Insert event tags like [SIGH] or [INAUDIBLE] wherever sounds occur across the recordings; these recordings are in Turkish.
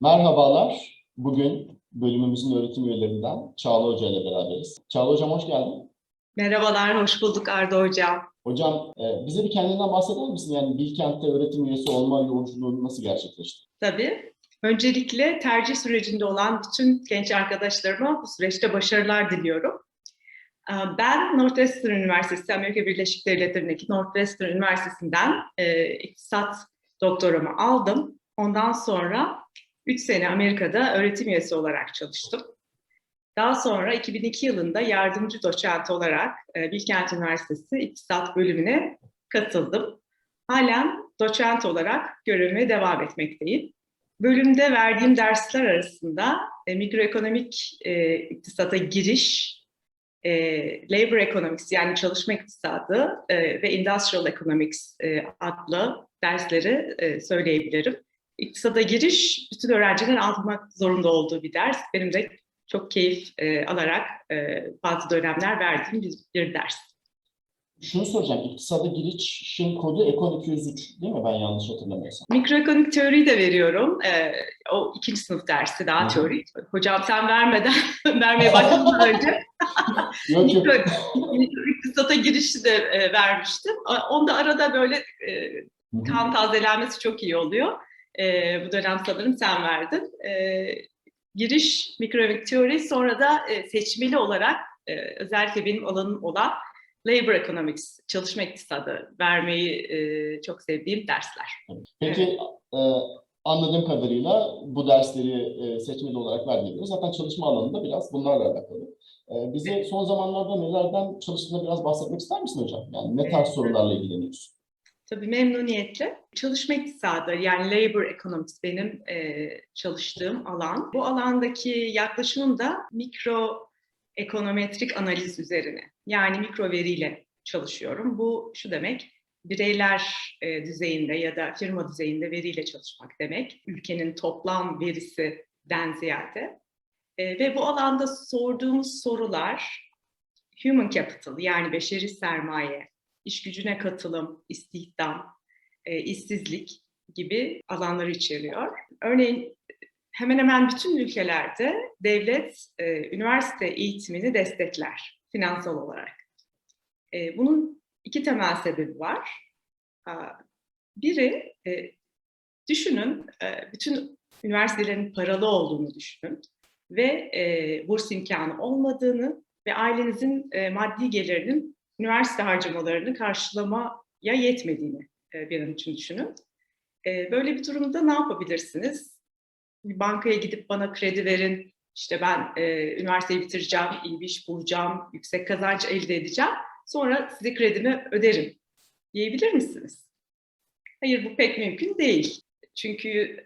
Merhabalar. Bugün bölümümüzün öğretim üyelerinden Çağla Hoca ile beraberiz. Çağla Hocam hoş geldin. Merhabalar, hoş bulduk Arda Hocam. Hocam e, bize bir kendinden bahseder misin? Yani Bilkent'te öğretim üyesi olma yolculuğunu nasıl gerçekleşti? Tabii. Öncelikle tercih sürecinde olan bütün genç arkadaşlarıma bu süreçte başarılar diliyorum. Ee, Ben Northwestern Üniversitesi, Amerika Birleşik Devletleri'ndeki Northwestern Üniversitesi'nden e, iktisat doktoramı aldım. Ondan sonra 3 sene Amerika'da öğretim üyesi olarak çalıştım. Daha sonra 2002 yılında yardımcı doçent olarak e, Bilkent Üniversitesi İktisat bölümüne katıldım. Halen doçent olarak görevime devam etmekteyim. Bölümde verdiğim dersler arasında e, mikroekonomik e, iktisata giriş, e, labor economics yani çalışma iktisadı e, ve industrial economics e, adlı dersleri e, söyleyebilirim. İktisada giriş bütün öğrencilerin almak zorunda olduğu bir ders. Benim de çok keyif e, alarak e, bazı dönemler verdiğim bir, bir ders. Şunu soracağım. İktisada girişin kodu Ekon 203 değil mi? Ben yanlış hatırlamıyorsam. Mikroekonomik teoriyi de veriyorum. E, o ikinci sınıf dersi daha Hı. teori. Hocam sen vermeden, [LAUGHS] vermeye başlamadan önce [LAUGHS] mikro, iktisata girişi de e, vermiştim. Onda arada böyle e, kan tazelenmesi çok iyi oluyor. E, bu dönem sanırım sen verdin. E, giriş mikroekonomik teori sonra da e, seçmeli olarak e, özellikle benim alanım olan labor economics, çalışma iktisadı vermeyi e, çok sevdiğim dersler. Peki e, anladığım kadarıyla bu dersleri e, seçmeli olarak verdiğiniz zaten çalışma alanında biraz bunlarla alakalı. E, bize son zamanlarda nelerden çalıştığını biraz bahsetmek ister misin hocam? Yani ne tarz sorularla ilgileniyorsun? Tabii memnuniyetle. Çalışma iktisadı yani labor economics benim e, çalıştığım alan. Bu alandaki yaklaşımım da mikro ekonometrik analiz üzerine. Yani mikro veriyle çalışıyorum. Bu şu demek, bireyler e, düzeyinde ya da firma düzeyinde veriyle çalışmak demek. Ülkenin toplam verisinden ziyade. E, ve bu alanda sorduğumuz sorular human capital yani beşeri sermaye, iş gücüne katılım, istihdam, e, işsizlik gibi alanları içeriyor. Örneğin hemen hemen bütün ülkelerde devlet e, üniversite eğitimini destekler finansal olarak. E, bunun iki temel sebebi var. Biri, e, düşünün e, bütün üniversitelerin paralı olduğunu düşünün ve e, burs imkanı olmadığını ve ailenizin maddi gelirinin üniversite harcamalarını karşılamaya yetmediğini e, bir an için düşünün. E, böyle bir durumda ne yapabilirsiniz? Bir bankaya gidip bana kredi verin, işte ben e, üniversiteyi bitireceğim, iyi bir iş bulacağım, yüksek kazanç elde edeceğim, sonra size kredimi öderim diyebilir misiniz? Hayır bu pek mümkün değil. Çünkü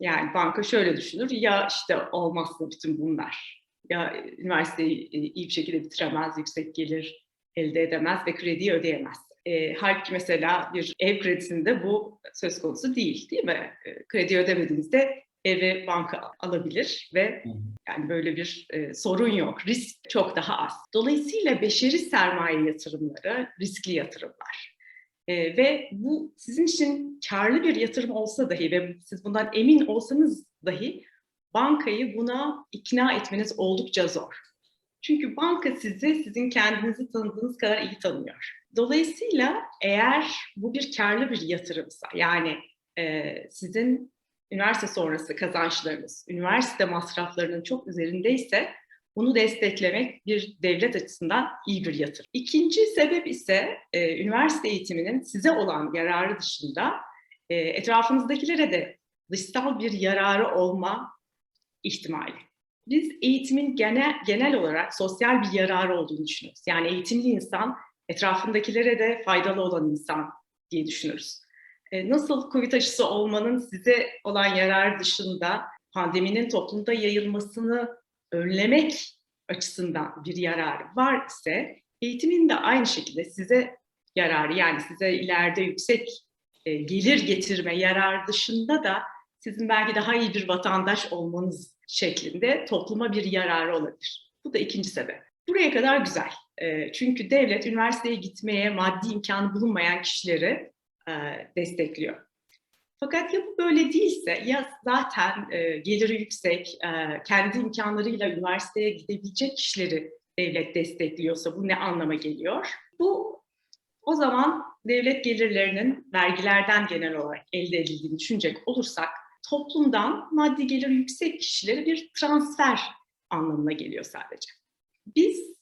yani banka şöyle düşünür, ya işte olmazsa bütün bunlar, ya üniversiteyi iyi bir şekilde bitiremez, yüksek gelir elde edemez ve krediyi ödeyemez. E, halbuki mesela bir ev kredisinde bu söz konusu değil, değil mi? E, kredi ödemediğinizde evi banka alabilir ve yani böyle bir e, sorun yok. Risk çok daha az. Dolayısıyla beşeri sermaye yatırımları riskli yatırımlar. E, ve bu sizin için karlı bir yatırım olsa dahi ve siz bundan emin olsanız dahi bankayı buna ikna etmeniz oldukça zor. Çünkü banka sizi sizin kendinizi tanıdığınız kadar iyi tanıyor. Dolayısıyla eğer bu bir karlı bir yatırımsa yani e, sizin üniversite sonrası kazançlarınız, üniversite masraflarının çok üzerindeyse bunu desteklemek bir devlet açısından iyi bir yatırım. İkinci sebep ise e, üniversite eğitiminin size olan yararı dışında e, etrafınızdakilere de dışsal bir yararı olma ihtimali. Biz eğitimin genel, genel olarak sosyal bir yararı olduğunu düşünüyoruz. Yani eğitimli insan etrafındakilere de faydalı olan insan diye düşünürüz. E, nasıl COVID aşısı olmanın size olan yararı dışında pandeminin toplumda yayılmasını önlemek açısından bir yararı var ise eğitimin de aynı şekilde size yararı yani size ileride yüksek e, gelir getirme yararı dışında da sizin belki daha iyi bir vatandaş olmanız şeklinde topluma bir yararı olabilir. Bu da ikinci sebep. Buraya kadar güzel. E, çünkü devlet üniversiteye gitmeye maddi imkanı bulunmayan kişileri e, destekliyor. Fakat ya bu böyle değilse ya zaten e, geliri yüksek, e, kendi imkanlarıyla üniversiteye gidebilecek kişileri devlet destekliyorsa bu ne anlama geliyor? Bu o zaman devlet gelirlerinin vergilerden genel olarak elde edildiğini düşünecek olursak toplumdan maddi geliri yüksek kişilere bir transfer anlamına geliyor sadece. Biz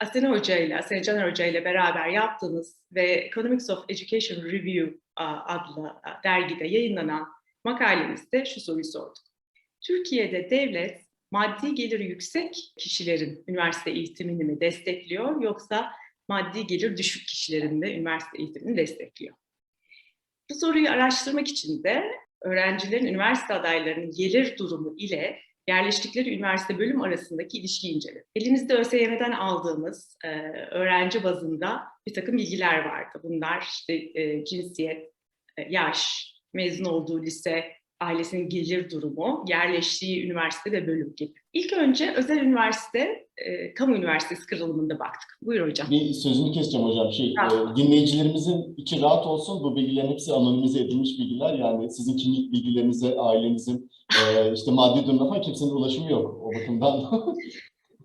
Asena Hoca ile, Asena Caner Hoca ile beraber yaptığımız ve Economics of Education Review adlı dergide yayınlanan makalemizde şu soruyu sorduk. Türkiye'de devlet maddi geliri yüksek kişilerin üniversite eğitimini mi destekliyor yoksa maddi gelir düşük kişilerin de üniversite eğitimini destekliyor? Bu soruyu araştırmak için de öğrencilerin, üniversite adaylarının gelir durumu ile yerleştikleri üniversite bölüm arasındaki ilişkiyi inceledik. Elimizde ÖSYM'den aldığımız e, öğrenci bazında bir takım bilgiler vardı. Bunlar işte e, cinsiyet, e, yaş, mezun olduğu lise, ailesinin gelir durumu, yerleştiği üniversite ve bölüm gibi. İlk önce özel üniversite, e, kamu üniversitesi kırılımında baktık. Buyur hocam. Bir sözünü keseceğim hocam. Şey, e, dinleyicilerimizin içi rahat olsun. Bu bilgilerin hepsi anonimize edilmiş bilgiler. Yani sizin kimlik bilgilerinize, ailenizin, e, işte maddi durumuna falan kimsenin ulaşımı yok o bakımdan.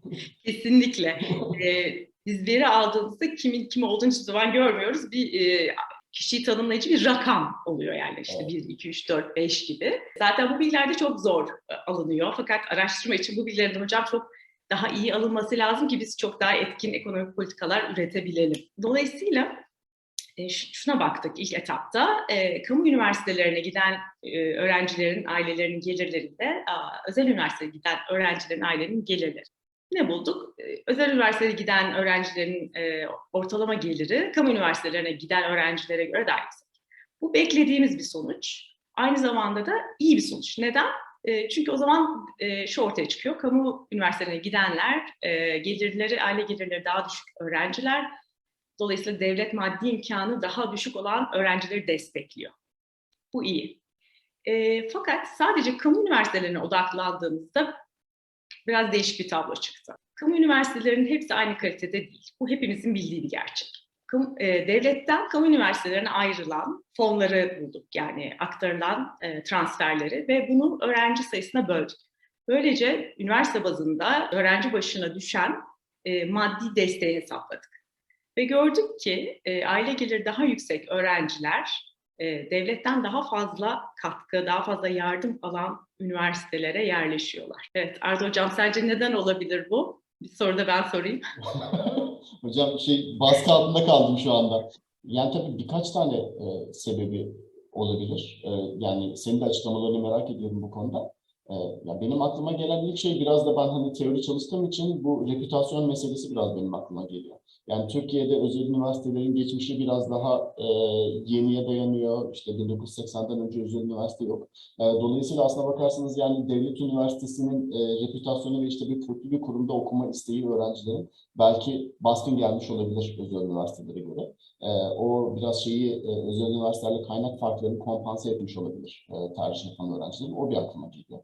[LAUGHS] Kesinlikle. Ee, biz veri aldığımızda kimin kim olduğunu hiçbir zaman görmüyoruz. Bir e, kişiyi tanımlayıcı bir rakam oluyor yani işte Evet. 1, 2, 3, 4, 5 gibi. Zaten bu bilgiler de çok zor e, alınıyor. Fakat araştırma için bu bilgilerin hocam çok daha iyi alınması lazım ki biz çok daha etkin ekonomik politikalar üretebilelim. Dolayısıyla e, şuna baktık ilk etapta. E, kamu üniversitelerine giden e, öğrencilerin ailelerinin gelirlerinde özel üniversiteye giden öğrencilerin ailelerinin gelirleri. Ne bulduk? Özel üniversiteye giden öğrencilerin ortalama geliri kamu üniversitelerine giden öğrencilere göre daha yüksek. Bu beklediğimiz bir sonuç. Aynı zamanda da iyi bir sonuç. Neden? E, çünkü o zaman e, şu ortaya çıkıyor. Kamu üniversitelerine gidenler, e, gelirleri, aile gelirleri daha düşük öğrenciler. Dolayısıyla devlet maddi imkanı daha düşük olan öğrencileri destekliyor. Bu iyi. E, fakat sadece kamu üniversitelerine odaklandığımızda biraz değişik bir tablo çıktı. Kamu üniversitelerinin hepsi aynı kalitede değil. Bu hepimizin bildiği bir gerçek. E, devletten kamu üniversitelerine ayrılan fonları bulduk. Yani aktarılan e, transferleri ve bunu öğrenci sayısına böldük. Böylece üniversite bazında öğrenci başına düşen e, maddi desteği hesapladık. Ve gördük ki aile geliri daha yüksek öğrenciler devletten daha fazla katkı, daha fazla yardım alan üniversitelere yerleşiyorlar. Evet Arda Hocam sence neden olabilir bu? Bir soru da ben sorayım. [LAUGHS] Hocam şey baskı altında kaldım şu anda. Yani tabii birkaç tane e, sebebi olabilir. E, yani senin de açıklamalarını merak ediyorum bu konuda. E, ya benim aklıma gelen ilk şey biraz da ben hani teori çalıştığım için bu reputasyon meselesi biraz benim aklıma geliyor. Yani Türkiye'de özel üniversitelerin geçmişi biraz daha e, yeniye dayanıyor. İşte 1980'den önce özel üniversite yok. E, dolayısıyla aslına bakarsanız yani devlet üniversitesinin e, reputasyonu ve işte bir köklü bir kurumda okuma isteği öğrencilerin belki baskın gelmiş olabilir özel üniversitelere göre. E, o biraz şeyi e, özel üniversitelerle kaynak farklarını kompanse etmiş olabilir e, tercih yapan öğrencilerin. O bir aklıma geliyor.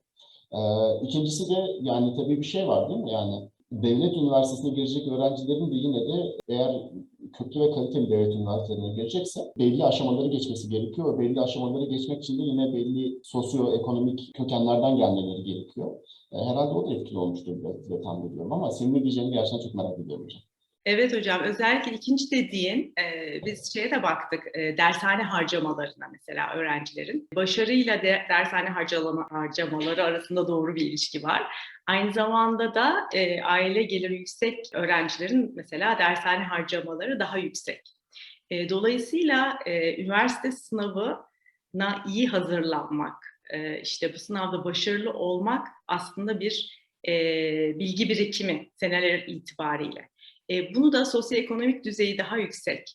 E, ikincisi de yani tabii bir şey var değil mi? Yani devlet üniversitesine girecek öğrencilerin de yine de eğer köklü ve kaliteli devlet üniversitelerine girecekse belli aşamaları geçmesi gerekiyor ve belli aşamaları geçmek için de yine belli sosyoekonomik kökenlerden gelmeleri gerekiyor. E, herhalde o da etkili olmuştur diye tahmin ediyorum ama senin ne diyeceğini gerçekten çok merak ediyorum hocam. Evet hocam özellikle ikinci dediğin e, biz şeye de baktık e, dershane harcamalarına mesela öğrencilerin. Başarıyla de, dershane harcama, harcamaları arasında doğru bir ilişki var. Aynı zamanda da e, aile geliri yüksek öğrencilerin mesela dershane harcamaları daha yüksek. E, dolayısıyla e, üniversite sınavına iyi hazırlanmak, e, işte bu sınavda başarılı olmak aslında bir e, bilgi birikimi seneler itibariyle. E, bunu da sosyoekonomik düzeyi daha yüksek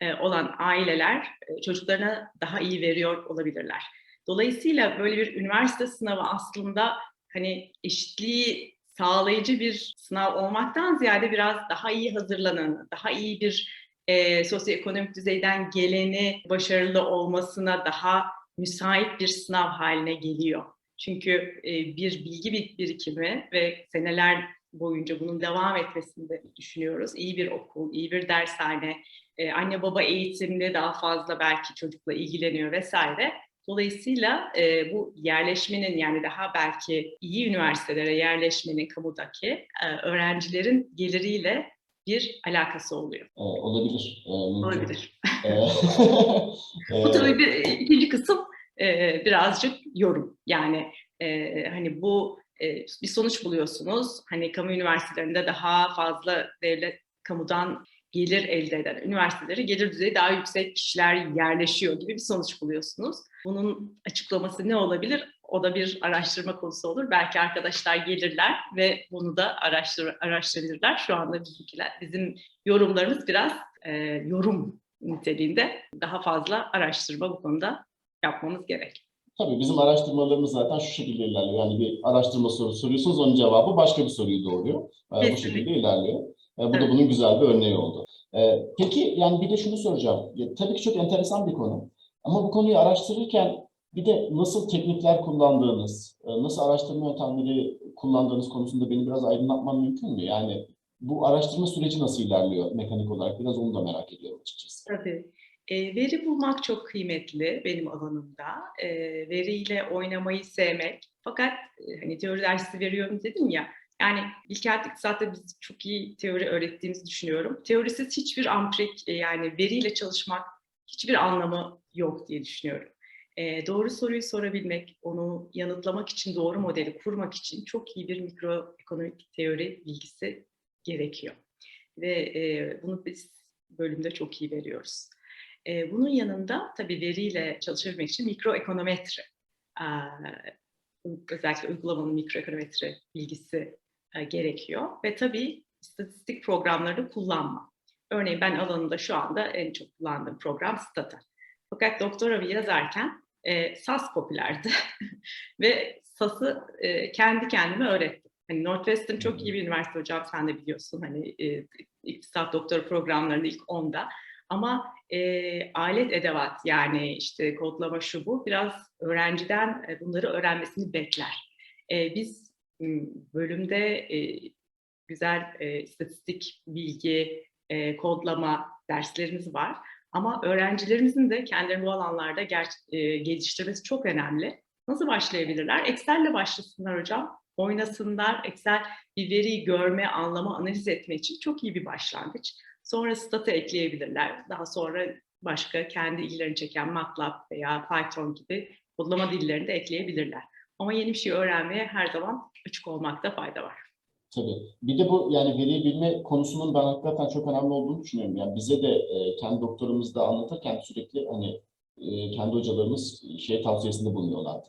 e, olan aileler e, çocuklarına daha iyi veriyor olabilirler. Dolayısıyla böyle bir üniversite sınavı aslında hani eşitliği sağlayıcı bir sınav olmaktan ziyade biraz daha iyi hazırlananı, daha iyi bir e, sosyoekonomik düzeyden geleni başarılı olmasına daha müsait bir sınav haline geliyor. Çünkü e, bir bilgi bir- birikimi ve seneler boyunca bunun devam etmesini de düşünüyoruz. İyi bir okul, iyi bir dershane, e, anne baba eğitimli daha fazla belki çocukla ilgileniyor vesaire. Dolayısıyla e, bu yerleşmenin yani daha belki iyi üniversitelere yerleşmenin kamudaki e, öğrencilerin geliriyle bir alakası oluyor. E, olabilir. E, mümkün. Olabilir. E, e, [LAUGHS] [LAUGHS] Bu tabii bir ikinci kısım e, birazcık yorum. Yani e, hani bu bir sonuç buluyorsunuz. Hani kamu üniversitelerinde daha fazla devlet kamudan gelir elde eden üniversiteleri gelir düzeyi daha yüksek kişiler yerleşiyor gibi bir sonuç buluyorsunuz. Bunun açıklaması ne olabilir? O da bir araştırma konusu olur. Belki arkadaşlar gelirler ve bunu da araştır, araştırırlar. Şu anda bizimkiler, bizim yorumlarımız biraz e, yorum niteliğinde daha fazla araştırma bu konuda yapmamız gerek. Tabii bizim araştırmalarımız zaten şu şekilde ilerliyor. Yani bir araştırma sorusu soruyorsunuz, onun cevabı başka bir soruyu doğuruyor. E, bu Kesinlikle. şekilde ilerliyor. E, bu da Evet. bunun güzel bir örneği oldu. E, peki yani bir de şunu soracağım. Ya, tabii ki çok enteresan bir konu. Ama bu konuyu araştırırken bir de nasıl teknikler kullandığınız, nasıl araştırma yöntemleri kullandığınız konusunda beni biraz aydınlatman mümkün mü? Yani bu araştırma süreci nasıl ilerliyor mekanik olarak? Biraz onu da merak ediyorum açıkçası. Tabii. E, veri bulmak çok kıymetli benim alanımda. E, veriyle oynamayı sevmek. Fakat e, hani teori dersi veriyorum dedim ya. Yani ilkel iktisatta biz çok iyi teori öğrettiğimizi düşünüyorum. Teorisiz hiçbir amprik e, yani veriyle çalışmak hiçbir anlamı yok diye düşünüyorum. E, doğru soruyu sorabilmek, onu yanıtlamak için doğru modeli kurmak için çok iyi bir mikroekonomik teori bilgisi gerekiyor. Ve e, bunu biz bölümde çok iyi veriyoruz. E, bunun yanında tabii veriyle çalışabilmek için mikroekonometri, e, özellikle uygulamanın mikroekonometri bilgisi e, gerekiyor. Ve tabii istatistik programlarını kullanma. Örneğin ben alanında şu anda en çok kullandığım program Stata. Fakat doktoramı yazarken e, SAS popülerdi [LAUGHS] ve SAS'ı e, kendi kendime öğrettim. Hani Northwestern çok iyi bir üniversite hocam sen de biliyorsun hani e, iktisat doktora programlarının ilk 10'da. Ama e, alet edevat yani işte kodlama şu bu biraz öğrenciden e, bunları öğrenmesini bekler. E, biz bölümde e, güzel e, istatistik bilgi, e, kodlama derslerimiz var. Ama öğrencilerimizin de kendilerini bu alanlarda ger- e, geliştirmesi çok önemli. Nasıl başlayabilirler? Excel'le başlasınlar hocam. Oynasınlar. Excel bir veriyi görme, anlama, analiz etme için çok iyi bir başlangıç. Sonra Stata ekleyebilirler. Daha sonra başka kendi ilgilerini çeken MATLAB veya Python gibi kodlama dillerini de ekleyebilirler. Ama yeni bir şey öğrenmeye her zaman açık olmakta fayda var. Tabii. Bir de bu yani veriyi bilme konusunun ben hakikaten çok önemli olduğunu düşünüyorum. Yani bize de e, kendi doktorumuzda anlatırken sürekli hani e, kendi hocalarımız şey tavsiyesinde bulunuyorlardı.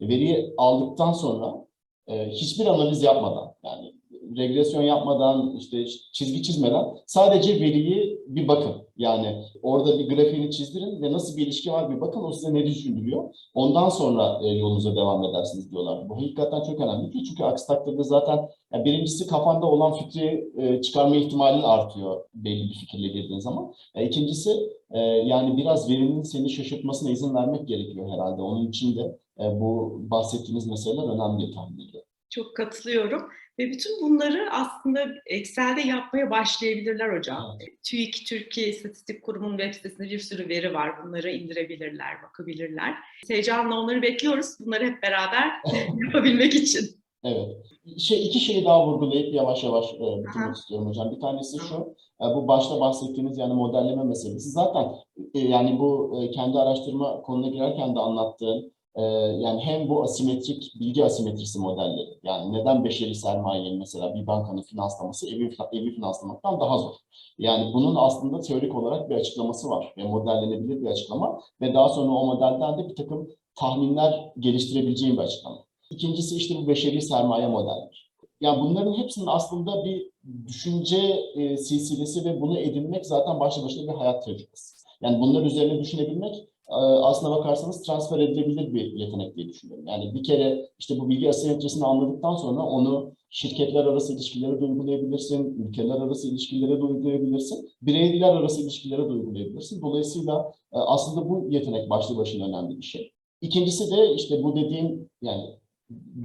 Veriyi aldıktan sonra e, hiçbir analiz yapmadan yani regresyon yapmadan işte çizgi çizmeden sadece veriyi bir bakın. Yani orada bir grafiğini çizdirin ve nasıl bir ilişki var bir bakın o size ne düşündürüyor. Ondan sonra e, yolunuza devam edersiniz diyorlar. Bu hakikaten çok önemli. Çünkü aksi takdirde zaten yani birincisi kafanda olan fikri e, çıkarma ihtimalin artıyor belli bir fikirle girdiğin zaman. E, ikincisi e, yani biraz verinin seni şaşırtmasına izin vermek gerekiyor herhalde. Onun için de e, bu bahsettiğiniz meseleler önemli tahmin ediyorum. Çok katılıyorum. Ve bütün bunları aslında Excel'de yapmaya başlayabilirler hocam. TÜİK, Türkiye İstatistik Kurumu'nun web sitesinde bir sürü veri var. Bunları indirebilirler, bakabilirler. Heyecanla onları bekliyoruz. Bunları hep beraber [LAUGHS] yapabilmek için. Evet. Şey, iki şeyi daha vurgulayıp yavaş yavaş e, bitirmek Aha. istiyorum hocam. Bir tanesi şu, e, bu başta bahsettiğiniz yani modelleme meselesi. Zaten e, yani bu e, kendi araştırma konuna girerken de anlattığım e, yani hem bu asimetrik bilgi asimetrisi modelleri yani neden beşeri sermayenin mesela bir bankanın finanslaması evi, evi finanslamaktan daha zor. Yani bunun aslında teorik olarak bir açıklaması var ve modellenebilir bir açıklama ve daha sonra o modelden de bir takım tahminler geliştirebileceğim bir açıklama. İkincisi işte bu beşeri sermaye modelleri. Yani bunların hepsinin aslında bir düşünce e, silsilesi ve bunu edinmek zaten başlı başına bir hayat tecrübesi. Yani bunlar üzerine düşünebilmek aslına bakarsanız transfer edilebilir bir yetenek diye düşünüyorum. Yani bir kere işte bu bilgi asimetrisini anladıktan sonra onu şirketler arası ilişkilere de uygulayabilirsin, ülkeler arası ilişkilere de uygulayabilirsin, bireyler arası ilişkilere de uygulayabilirsin. Dolayısıyla e, aslında bu yetenek başlı başına önemli bir şey. İkincisi de işte bu dediğim yani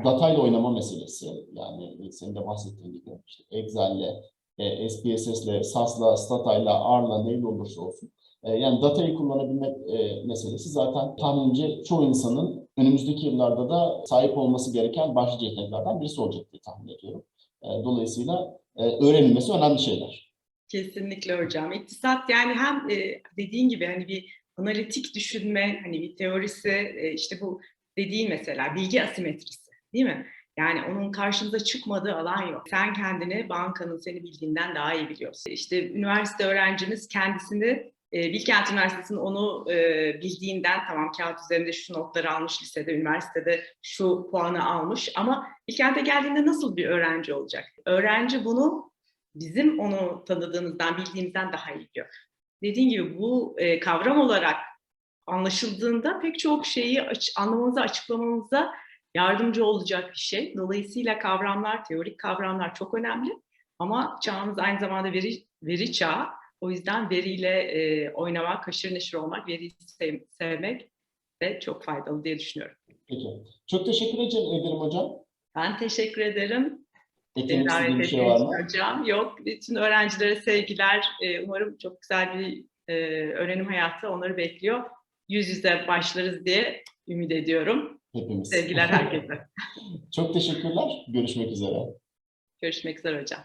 datayla oynama meselesi. Yani senin de bahsettiğin gibi işte Excel'le, e, SPSS'le, SAS'la, Stata'yla, R'la neyle olursa olsun. E, yani datayı kullanabilmek e, meselesi zaten tahminimce çoğu insanın önümüzdeki yıllarda da sahip olması gereken başlıca yeteneklerden birisi olacak diye tahmin ediyorum. E, dolayısıyla öğrenilmesi önemli şeyler. Kesinlikle hocam. İktisat yani hem dediğin gibi hani bir analitik düşünme, hani bir teorisi, işte bu dediğin mesela bilgi asimetrisi değil mi? Yani onun karşımıza çıkmadığı alan yok. Sen kendini bankanın seni bildiğinden daha iyi biliyorsun. İşte üniversite öğrencimiz kendisini e, Bilkent Üniversitesi'nin onu e, bildiğinden tamam kağıt üzerinde şu notları almış lisede, üniversitede şu puanı almış ama Bilkent'e geldiğinde nasıl bir öğrenci olacak? Öğrenci bunu bizim onu tanıdığımızdan, bildiğimizden daha iyi biliyor. Dediğim gibi bu e, kavram olarak anlaşıldığında pek çok şeyi aç, anlamamıza, açıklamamıza yardımcı olacak bir şey. Dolayısıyla kavramlar, teorik kavramlar çok önemli. Ama çağımız aynı zamanda veri, veri çağı. O yüzden veriyle e, oynamak, haşır neşir olmak, veriyi sev, sevmek de çok faydalı diye düşünüyorum. Peki. Çok teşekkür ederim hocam. Ben teşekkür ederim. Eklemek istediğim bir şey var mı? hocam. Yok, bütün öğrencilere sevgiler. Ee, Umarım çok güzel bir e, öğrenim hayatı onları bekliyor. Yüz yüze başlarız diye ümit ediyorum. Hepimiz. Sevgiler herkese. [LAUGHS] Çok teşekkürler. Görüşmek üzere. Görüşmek üzere hocam.